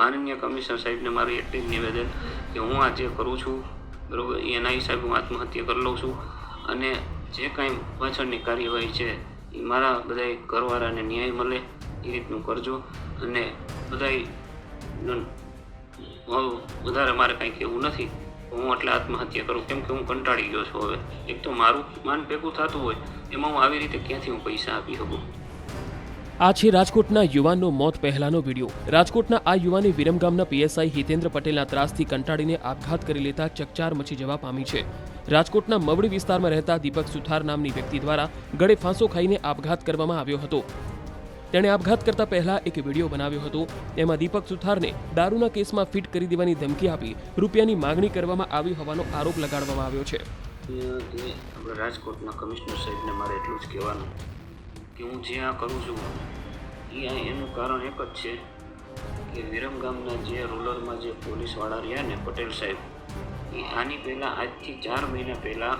માનનીય કમિશનર સાહેબને મારું એટલી જ નિવેદન કે હું આ જે કરું છું, બરાબર એના હિસાબે હું આત્મહત્યા કરી લઉં છું અને જે કાંઈ પાછળની કાર્યવાહી છે, એ મારા બધા ઘરવાળાને ન્યાય મળે, એ રીતનું કરજો અને બધાય વધારે મારે કાંઈ કહેવું નથી, હું એટલે આત્મહત્યા કરું, કેમ કે હું કંટાળી ગયો છું હવે. એક તો મારું માન ભેગું થતું હોય, એમાં હું આવી રીતે ક્યાંથી હું પૈસા આપી શકું? આ છે રાજકોટના યુવાનનો મોત પહેલાનો વીડિયો. રાજકોટના આ યુવાને વિરમગામના પીએસઆઈ હિતેન્દ્ર પટેલના ત્રાસથી કંટાળીને આપઘાત કરી લેતા ચકચાર મચી જવા પામી છે. રાજકોટના મવડી વિસ્તારમાં રહેતા દીપક સુથાર નામની વ્યક્તિ દ્વારા ગળે ફાંસો ખાઈને આપઘાત કરવામાં આવ્યો હતો. તેણે આપઘાત કરતા પહેલા એક વીડિયો બનાવ્યો હતો. એમાં દીપક સુથારને દારૂના કેસમાં ફિટ કરી દેવાની ધમકી આપી રૂપિયાની માગણી કરવામાં આવી હોવાનો આરોપ લગાડવામાં આવ્યો છે. રાજકોટના કમિશનર સાહેબને મારે એટલું જ કહેવાનું કે હું જે આ કરું છું એ એનું કારણ એક જ છે કે વિરમગામના જે રૂરલમાં જે પોલીસવાળા રહ્યા ને પટેલ સાહેબ એ આની પહેલાં આજથી ચાર મહિના પહેલાં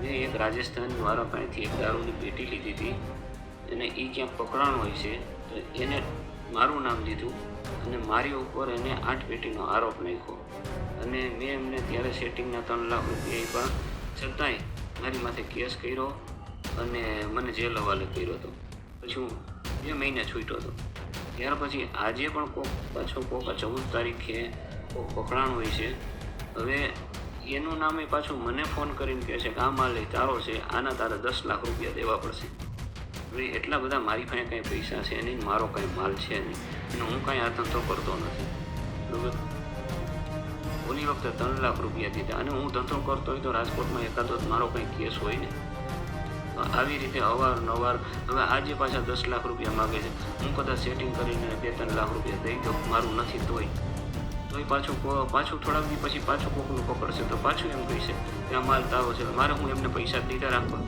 મેં એક રાજસ્થાન દ્વારા પાસેથી એક દારૂની પેટી લીધી હતી અને એ ક્યાંક પકડાણ હોય છે, તો એને મારું નામ દીધું અને મારી ઉપર એને આઠ પેટીનો આરોપ નાખ્યો. અને મેં એમને ત્યારે સેટિંગના ત્રણ લાખ રૂપિયા આપ્યા. છતાંય મારી માથે કેસ કર્યો અને મને જેલ હવાલે કર્યો હતો. પછી બે મહિને છૂટ્યો હતો. ત્યાર પછી આજે પણ કોક પાછો કોક ચૌદ તારીખે કોક પકડાણ હોય છે. હવે એનું નામે પાછું મને ફોન કરીને કહે છે કે આ માલ તારો છે, આના તારે દસ લાખ રૂપિયા દેવા પડશે. હવે એટલા બધા મારી પાસે કાંઈ પૈસા છે નહીં મારો કાંઈ માલ છે નહીં અને હું કાંઈ આ ધંધો કરતો નથી. બરાબર? ઓલી વખતે ત્રણ લાખ રૂપિયા દીધા અને હું ધંધો કરતો હોય તો રાજકોટમાં એકાદો મારો કંઈ કેસ હોય ને. આવી રીતે અવારનવાર હવે આજે પાછા દસ લાખ રૂપિયા માગે છે. હું કદાચ સેટિંગ કરીને બે ત્રણ લાખ રૂપિયા દઈ દઉં. મારું નથી તોય. તોય પાછું પાછું થોડાક દી પછી પાછું કોકનું પકડશે તો પાછું એમ કહેશે કે આ માલ તાવો છે. મારે હું એમને પૈસા દીધા રાખવા.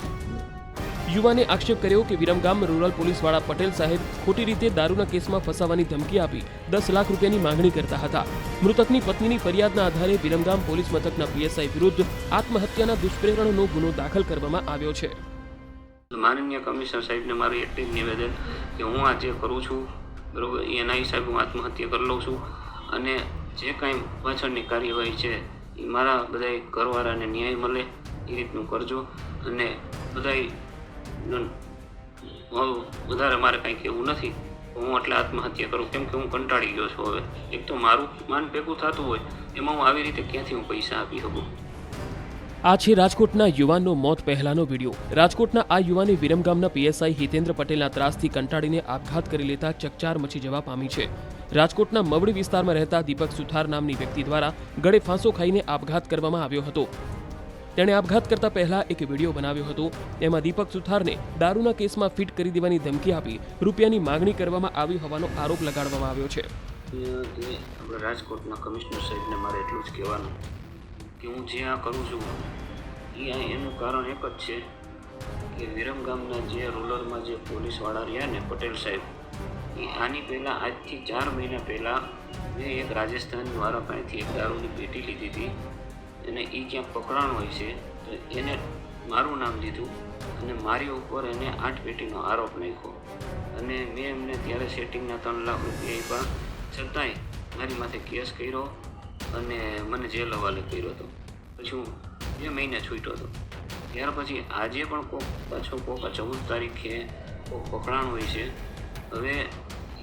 યુવાને આક્ષેપ કર્યો કે વિરમગામ રૂરલ પોલીસવાળા પટેલ સાહેબ ખોટી રીતે દારૂના કેસમાં ફસાવાની ધમકી આપી દસ લાખ રૂપિયાની માંગણી કરતા હતા. મૃતકની પત્નીની ફરિયાદના આધારે વિરમગામ પોલીસ મથકના પીએસઆઈ વિરુદ્ધ આત્મહત્યાના દુષ્પ્રેરણનો ગુનો દાખલ કરવામાં આવ્યો છે. માનનીય કમિશનર સાહેબને મારું એટલી જ નિવેદન કે હું આ જે કરું છું, બરાબર, એના હિસાબે હું આત્મહત્યા કરી લઉં છું અને જે કાંઈ પાછળની કાર્યવાહી છે એ મારા બધા ઘરવાળાને ન્યાય મળે એ રીતનું કરજો અને બધાય વધારે મારે કાંઈ કહેવું નથી હું એટલે આત્મહત્યા કરું, કેમ કે હું કંટાળી ગયો છું હવે. એક તો મારું માન ભેગું થતું હોય, એમાં હું આવી રીતે ક્યાંથી હું પૈસા આપી શકું? આ છે રાજકોટના યુવાનનો મોત પહેલાનો વીડિયો. રાજકોટના આ યુવાને વિરમગામના પીએસઆઈ હિતેન્દ્ર પટેલના ત્રાસથી કંટાળીને આપઘાત કરી લેતા ચકચાર મચી જવા પામી છે. રાજકોટના મવડી વિસ્તારમાં રહેતા દીપક સુથાર નામની વ્યક્તિ દ્વારા ગળે ફાંસો ખાઈને આપઘાત કરવામાં આવ્યો હતો. તેણે આપઘાત કરતા પહેલા એક વીડિયો બનાવ્યો હતો. એમાં દીપક સુથારને દારૂના કેસમાં ફિટ કરી દેવાની ધમકી આપી રૂપિયાની માગણી કરવામાં આવી હોવાનો આરોપ લગાડવામાં આવ્યો છે. રાજકોટના કમિશનર સાહેબને મારે એટલું જ કહેવાનું કે હું જે આ કરું છું એ આ એનું કારણ એક જ છે કે વિરમ ગામના જે રૂરલમાં જે પોલીસવાળા રહ્યા ને પટેલ સાહેબ, એ આની પહેલાં આજથી ચાર મહિના પહેલાં મેં એક રાજસ્થાન દ્વારા પાસેથી એક દારૂની પેટી લીધી હતી અને એ ક્યાંક પકડાણ હોય છે, તો એને મારું નામ દીધું અને મારી ઉપર એને આઠ પેટીનો આરોપ નાખ્યો. અને મેં એમને ત્યારે સેટિંગના ત્રણ લાખ રૂપિયા આપ્યા. છતાંય મારી માથે કેસ કર્યો અને મને જેલ હવાલે કર્યો હતો. પછી હું બે મહિને છૂટ્યો હતો. ત્યાર પછી આજે પણ કોક પાછો કોક ચૌદ તારીખે કોક પકડાણ હોય છે. હવે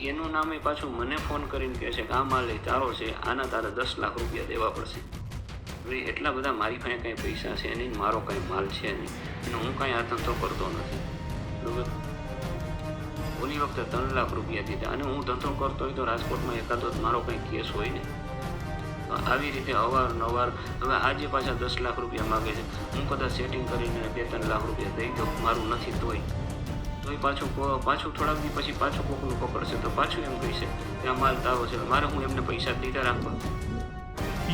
એનું નામે પાછું મને ફોન કરીને કહે છે કે આ માલ તારો છે, આના તારે દસ લાખ રૂપિયા દેવા પડશે. હવે એટલા બધા મારી પાસે કાંઈ પૈસા છે નહીં, મારો કાંઈ માલ છે નહીં. અને હું કાંઈ આ ધંધો કરતો નથી. બરાબર? ઓલી વખતે ત્રણ લાખ રૂપિયા દીધા. અને હું ધંધો કરતો હોય તો રાજકોટમાં એકાદો મારો કંઈ કેસ હોય ને તો આવી રીતે અવારનવાર હવે આજે પાછા દસ લાખ રૂપિયા માગે છે. હું કદાચ સેટિંગ કરીને બે ત્રણ લાખ રૂપિયા દઈ દઉં. મારું નથી તોય. તોય પાછું પાછું થોડાક દી પછી પાછું કોકનું પકડશે તો પાછું એમ કહીશે કે આ માલ તાવો છે. મારે હું એમને પૈસા દીધા રાખવા.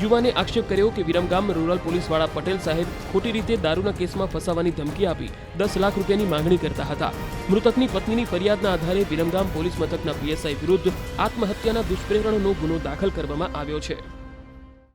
યુવાને આક્ષેપ કર્યો કે વિરમગામ રૂરલ પોલીસવાળા પટેલ સાહેબ ખોટી રીતે દારૂના કેસમાં ફસાવાની ધમકી આપી દસ લાખ રૂપિયાની માંગણી કરતા હતા. મૃતકની પત્નીની ફરિયાદના આધારે વિરમગામ પોલીસ મથકના પીએસઆઈ વિરુદ્ધ આત્મહત્યાના દુષ્પ્રેરણનો ગુનો દાખલ કરવામાં આવ્યો છે.